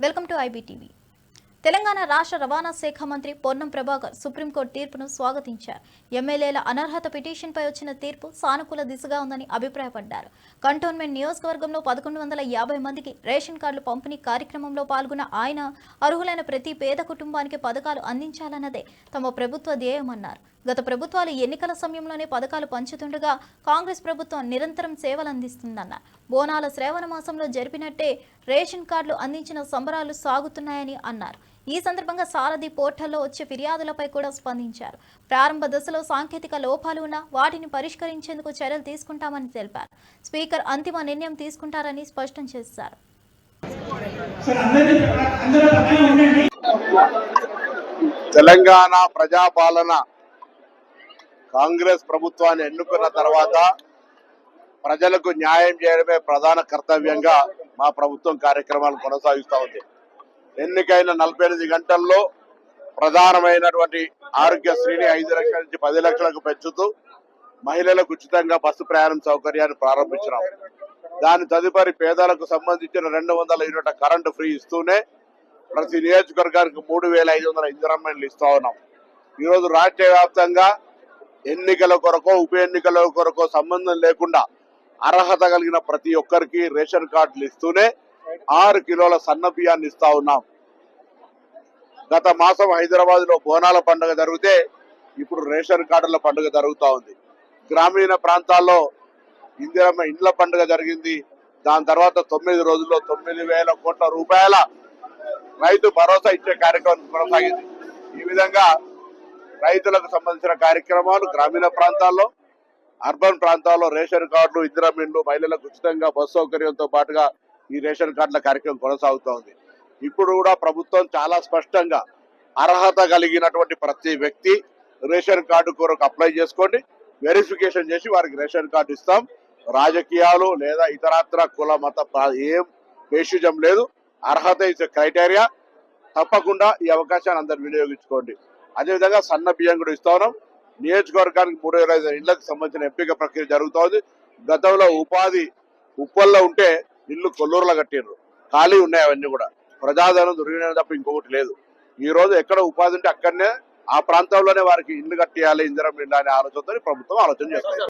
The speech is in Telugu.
Welcome to IBTV. తెలంగాణ రాష్ట్ర రవాణా శాఖ మంత్రి పొన్నం ప్రభాకర్ సుప్రీంకోర్టు తీర్పును స్వాగతించారు. ఎమ్మెల్యేల అనర్హత పిటిషన్పై వచ్చిన తీర్పు సానుకూల దిశగా ఉందని అభిప్రాయపడ్డారు. కంటోన్మెంట్ నియోజకవర్గంలో పదకొండు వందల యాభై మందికి రేషన్ కార్డులు పంపిణీ కార్యక్రమంలో పాల్గొన్న ఆయన అర్హులైన ప్రతి పేద కుటుంబానికి పథకాలు అందించాలన్నదే తమ ప్రభుత్వ ధ్యేయమన్నారు. గత ప్రభుత్వాలు ఎన్నికల సమయంలోనే పథకాలు పంచుతుండగా కాంగ్రెస్ ప్రభుత్వం నిరంతరం సేవలు అందిస్తుందన్నారు. బోనాల శ్రావణ మాసంలో జరిపినట్టే రేషన్ కార్డులు అందించిన సంబరాలు సాగుతున్నాయని అన్నారు. ఈ సందర్భంగా సారథి పోర్టల్లో వచ్చే ఫిర్యాదులపై కూడా స్పందించారు. ప్రారంభ దశలో సాంకేతిక లోపాలు ఉన్నా వాటిని పరిష్కరించేందుకు చర్యలు తీసుకుంటామని తెలిపారు. స్పీకర్ అంతిమ నిర్ణయం తీసుకుంటారని స్పష్టం చేశారు. తెలంగాణ ప్రజాపాలన కాంగ్రెస్ ప్రభుత్వాన్ని ఎన్నుకున్న తర్వాత ప్రజలకు న్యాయం చేయడమే ప్రధాన కర్తవ్యంగా మా ప్రభుత్వం కార్యక్రమాలు కొనసాగిస్తూ ఉంది. ఎన్నికైన నలభై ఎనిమిది గంటల్లో ప్రధానమైనటువంటి ఆరోగ్యశ్రీని ఐదు లక్షల నుంచి పది లక్షలకు పెంచుతూ మహిళలకు ఉచితంగా బస్సు ప్రయాణం సౌకర్యాన్ని ప్రారంభించినాం. దాని తదుపరి పేదలకు సంబంధించిన రెండు వందల యూనిట్ల కరెంటు ఫ్రీ ఇస్తూనే ప్రతి నియోజకవర్గానికి మూడు వేల ఐదు వందల ఇందిరమ్మలు ఇస్తూ ఉన్నాం. ఈరోజు రాష్ట్ర వ్యాప్తంగా ఎన్నికల కొరకో ఉప ఎన్నికల కొరకో సంబంధం లేకుండా అర్హత కలిగిన ప్రతి ఒక్కరికి రేషన్ కార్డులు ఇస్తూనే ఆరు కిలోల సన్న బియ్యాన్ని ఇస్తా ఉన్నాం. గత మాసం హైదరాబాద్లో బోనాల పండుగ జరిగితే ఇప్పుడు రేషన్ కార్డుల పండుగ జరుగుతూ ఉంది. గ్రామీణ ప్రాంతాల్లో ఇందిరమ్మ ఇండ్ల పండుగ జరిగింది. దాని తర్వాత తొమ్మిది రోజుల్లో తొమ్మిది వేల కోట్ల రూపాయల రైతు భరోసా ఇచ్చే కార్యక్రమం కొనసాగింది. ఈ విధంగా రైతులకు సంబంధించిన కార్యక్రమాలు గ్రామీణ ప్రాంతాల్లో అర్బన్ ప్రాంతాల్లో రేషన్ కార్డులు ఇందిరమ్మ ఇండ్లు మహిళలకు ఉచితంగా బస్సు సౌకర్యంతో పాటుగా ఈ రేషన్ కార్డుల కార్యక్రమం కొనసాగుతూ ఉంది. ఇప్పుడు కూడా ప్రభుత్వం చాలా స్పష్టంగా అర్హత కలిగినటువంటి ప్రతి వ్యక్తి రేషన్ కార్డు కొరకు అప్లై చేసుకోండి. వెరిఫికేషన్ చేసి వారికి రేషన్ కార్డు ఇస్తాం. రాజకీయాలు లేదా ఇతరత్ర కుల మత ఏం పేషిజం లేదు. అర్హత ఇచ్చే క్రైటీరియా తప్పకుండా ఈ అవకాశాన్ని అందరు వినియోగించుకోండి. అదేవిధంగా సన్న బియ్యం కూడా ఇస్తా ఉన్నాం. నియోజకవర్గానికి మూడు వేల ఐదు ఇళ్ళకు సంబంధించిన ఎంపిక ప్రక్రియ జరుగుతోంది. గతంలో ఉపాధి ఉప్పల్లో ఉంటే ఇల్లు కొల్లూరులో కట్టిండ్రు ఖాళీ ఉన్నాయి అవన్నీ కూడా. ప్రజాధనం దొరికిన తప్ప ఇంకొకటి లేదు. ఈ రోజు ఎక్కడ ఉపాధి ఉంటే అక్కడనే ఆ ప్రాంతంలోనే వారికి ఇల్లు కట్టేయాలి ఇందిరం ఇల్లు అనే ఆలోచనతో ప్రభుత్వం ఆలోచన చేస్తారు